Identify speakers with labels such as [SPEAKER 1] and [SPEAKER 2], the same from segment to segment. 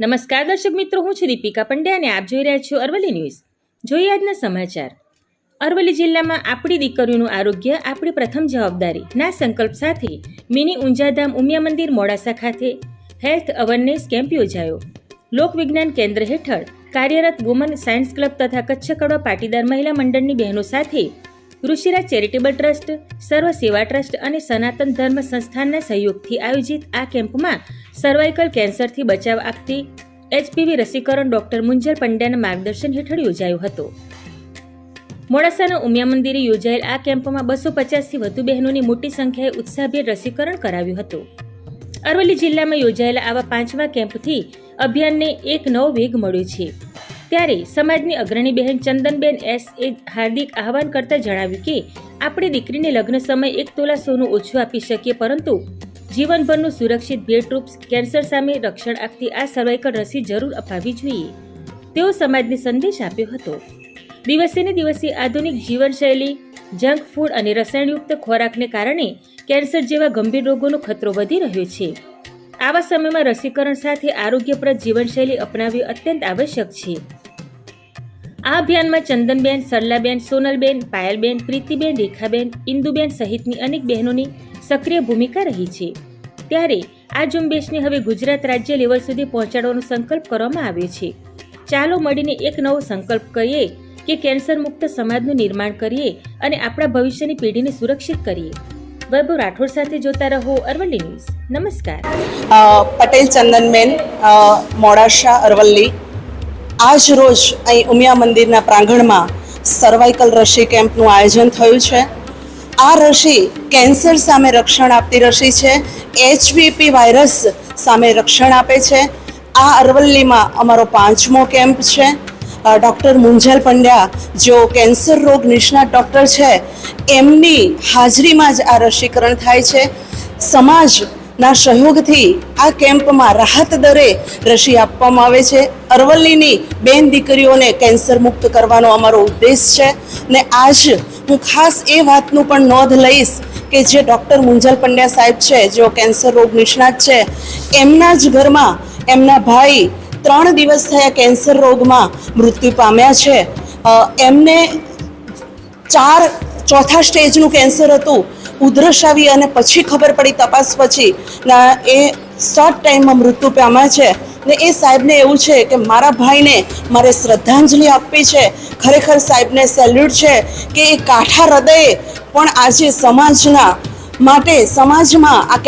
[SPEAKER 1] નમસ્કાર દર્શક મિત્રો, હું છું દીપિકા પંડ્યા અને આપ જોઈ રહ્યા છો અરવલ્લી ન્યૂઝ. જોઈએ આજના સમાચાર. અરવલ્લી જિલ્લામાં આપણી દીકરીઓનું આરોગ્ય, આપણી પ્રથમ જવાબદારી, ના સંકલ્પ સાથે મિની ઊંઝાધામ ઉમિયા મંદિર મોડાસા ખાતે હેલ્થ અવેરનેસ કેમ્પ યોજાયો. લોકવિજ્ઞાન કેન્દ્ર હેઠળ કાર્યરત વુમન સાયન્સ ક્લબ તથા કચ્છ કડવા પાટીદાર મહિલા મંડળની બહેનો સાથે ઋષિરાજ ચેરિટેબલ ટ્રસ્ટ, સર્વ સેવા ટ્રસ્ટ અને સનાતન ધર્મ સંસ્થાનના સહયોગથી આયોજિત આ કેમ્પમાં સર્વાઇકલ કેન્સરથી બચાવ આપતી એચપીવી રસીકરણ ડોક્ટર મુંજલ પંડ્યાના માર્ગદર્શન હેઠળ યોજાયો હતો. મોડાસાના ઉમિયા મંદિરે યોજાયેલ આ કેમ્પમાં બસો પચાસથી વધુ બહેનોની મોટી સંખ્યાએ ઉત્સાહભેર રસીકરણ કરાવ્યું હતું. અરવલ્લી જિલ્લામાં યોજાયેલા આવા પાંચમા કેમ્પથી અભિયાનને એક નવો વેગ મળ્યો છે. ત્યારે સમાજની અગ્રણી બહેન ચંદનબેન એસ એ હાર્દિક આહવાન કરતા જણાવ્યું કે, આપણે દીકરીને લગ્ન સમયે એક તોલા સોનું ઓછું આપી શકીએ, પરંતુ જીવનભરનું સુરક્ષિત ભેટરૂપ કેન્સર સામે રક્ષણ આપતી આ સર્વાઇકલ રસી જરૂર અપાવવી જોઈએ. તેઓ સમાજને સંદેશ આપ્યો હતો. દિવસે ને દિવસે આધુનિક જીવનશૈલી, જંક ફૂડ અને રસાયણયુક્ત ખોરાકને કારણે કેન્સર જેવા ગંભીર રોગોનો ખતરો વધી રહ્યો છે. આવા સમયમાં રસીકરણ સાથે આરોગ્યપ્રદ જીવનશૈલી અપનાવવી અત્યંત આવશ્યક છે. આ અભિયાનમાં ચંદનબેન, સરલાબેન, સોનલબેન, પાયલબેન, પ્રીતિબેન, રેખાબેન, ઇન્દુબેન સહિતની અનેક બહેનોની સક્રિય ભૂમિકા રહી છે. ત્યારે આ ઝુંબેશને હવે ગુજરાત રાજ્ય લેવલ સુધી પહોંચાડવાનો સંકલ્પ કરવામાં આવ્યો છે. ચાલો મળીને એક નવો સંકલ્પ કરીએ કે કેન્સર મુક્ત સમાજનું નિર્માણ કરીએ અને આપણા ભવિષ્યની પેઢીને સુરક્ષિત કરીએ. વૈભવ રાઠોડ સાથે જોતા રહો અરવલ્લી ન્યૂઝ. નમસ્કાર.
[SPEAKER 2] પટેલ ચંદનબેન મોડાસા, અરવલ્લી. આજ રોજ અહીં ઉમિયા મંદિરના પ્રાંગણમાં સર્વાઇકલ રસી કેમ્પનું આયોજન થયું છે. આ રસી કેન્સર સામે રક્ષણ આપતી રસી છે. એચવીપી વાયરસ સામે રક્ષણ આપે છે. આ અરવલ્લીમાં અમારો પાંચમો કેમ્પ છે. ડૉક્ટર મુંજલ પંડ્યા જેઓ કેન્સર રોગ નિષ્ણાત ડૉક્ટર છે, એમની હાજરીમાં જ આ રસીકરણ થાય છે. સમાજના સહયોગથી આ કેમ્પમાં રાહત દરે રસી આપવામાં આવે છે. અરવલ્લીની બેન દીકરીઓને કેન્સર મુક્ત કરવાનો અમારો ઉદ્દેશ છે ને આજ હું ખાસ એ વાતનું પણ નોંધ લઈશ કે જે ડૉક્ટર મુંજલ પંડ્યા સાહેબ છે, જેઓ કેન્સર રોગ નિષ્ણાત છે, એમના જ ઘરમાં એમના ભાઈ ત્રણ દિવસ થયા કેન્સર રોગમાં મૃત્યુ પામ્યા છે. એમને ચાર ચોથા સ્ટેજનું કેન્સર હતું. ઉધરસ આવી અને પછી ખબર પડી તપાસ પછી, ના, એ શોર્ટ ટાઈમમાં મૃત્યુ પામ્યા છે. ને એ સાહેબને એવું છે કે મારા ભાઈને મારે શ્રદ્ધાંજલિ આપવી છે. ખરેખર સાહેબને સેલ્યુટ છે કે એ કાઠા હૃદયે પણ આજે સમાજના માટે, સમાજમાં આ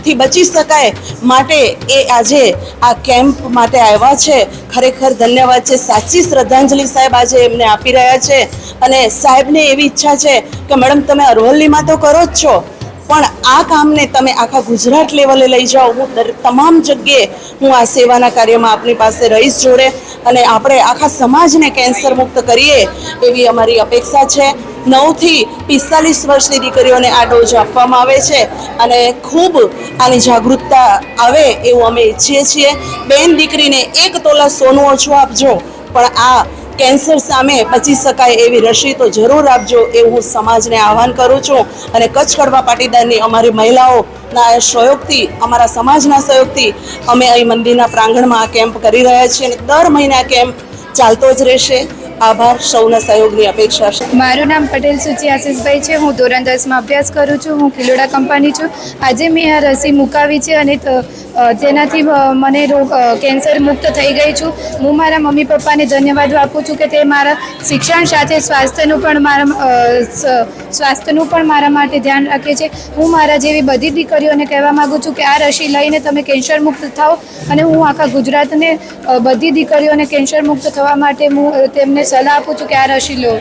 [SPEAKER 2] કેન્સરથી બચી શકાય માટે એ આજે આ કેમ્પ માટે આવ્યા છે. ખરેખર ધન્યવાદ છે. સાચી શ્રદ્ધાંજલિ સાહેબ આજે એમને આપી રહ્યા છે. અને સાહેબને એવી ઈચ્છા છે કે, મેડમ, તમે અરવલ્લીમાં તો કરો જ છો. પણ આ કામને તમે આખા ગુજરાત લેવલે લઈ જાઓ. હું દર- તમામ જગ્યાએ હું આ સેવાના કાર્યમાં આપની પાસે રહીશ જોડે અને આપણે આખા સમાજને કેન્સર મુક્ત કરીએ એવી અમારી અપેક્ષા છે. નવથી પિસ્તાલીસ વર્ષની દીકરીઓને આ ડોઝ આપવામાં આવે છે અને ખૂબ આની જાગૃતતા આવે એવું અમે ઈચ્છીએ છીએ. બેન દીકરીને એક તોલા સોનું ઓછું આપજો. પણ આ કેન્સર સામે બચી શકાય એવી રસી તો જરૂર આપજો એવું હું સમાજને આહવાન કરું છું. અને કચ્છ કડવા પાટીદારની અમારી મહિલાઓના સહયોગથી, અમારા સમાજના સહયોગથી અમે અહીં મંદિરના પ્રાંગણમાં આ કેમ્પ કરી રહ્યા છીએ અને દર મહિને આ કેમ્પ ચાલતો જ રહેશે. આભાર, સૌના સહયોગની અપેક્ષા છે.
[SPEAKER 3] મારું નામ પટેલ સુચી આશીષભાઈ છે. હું ધોરણ દસમાં અભ્યાસ કરું છું. હું કિલોડા કંપની છું. આજે મેં આ રસી મુકાવી છે અને તેનાથી મને રોગ કેન્સર મુક્ત થઈ ગઈ છું. હું મારા મમ્મી પપ્પાને ધન્યવાદ આપું છું કે તે મારા શિક્ષણ સાથે સ્વાસ્થ્યનું પણ મારા સ્વાસ્થ્યનું પણ મારા માટે ધ્યાન રાખે છે. હું મારા જેવી બધી દીકરીઓને કહેવા માગું છું કે આ રસી લઈને તમે કેન્સર મુક્ત થાઓ અને હું આખા ગુજરાતને બધી દીકરીઓને કેન્સર મુક્ત થવા માટે હું તેમને સલાહ આપું છું કે આ રસી લો.